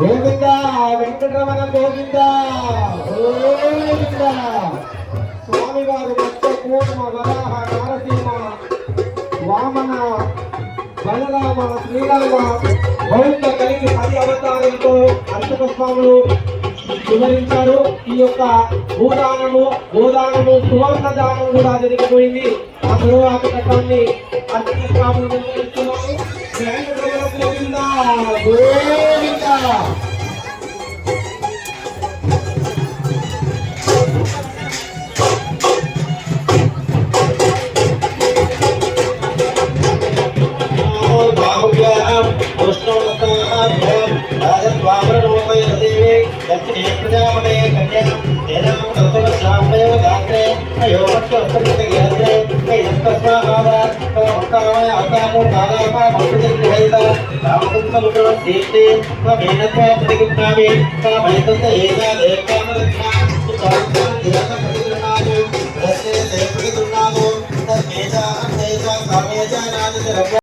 గోవింద వెంకటరమణ గోవింద. గోవింద స్వామివారు మత్స్య కూర్మ వరాహ నారసింహ వామన బలరామ శ్రీరామ బౌద్ధ కలిగి పది అవతారంతో అర్చక స్వాములు వివరించారు. ఈ యొక్క భూదానము గోదానము సువర్ణ దానం కూడా జరిగిపోయింది. ఆ తరువాత ఘట్టాన్ని అర్చక స్వాములు వివరిస్తున్నాము దేవకిదున్నాము తన్మేజా అంతేజా కామేజా నాది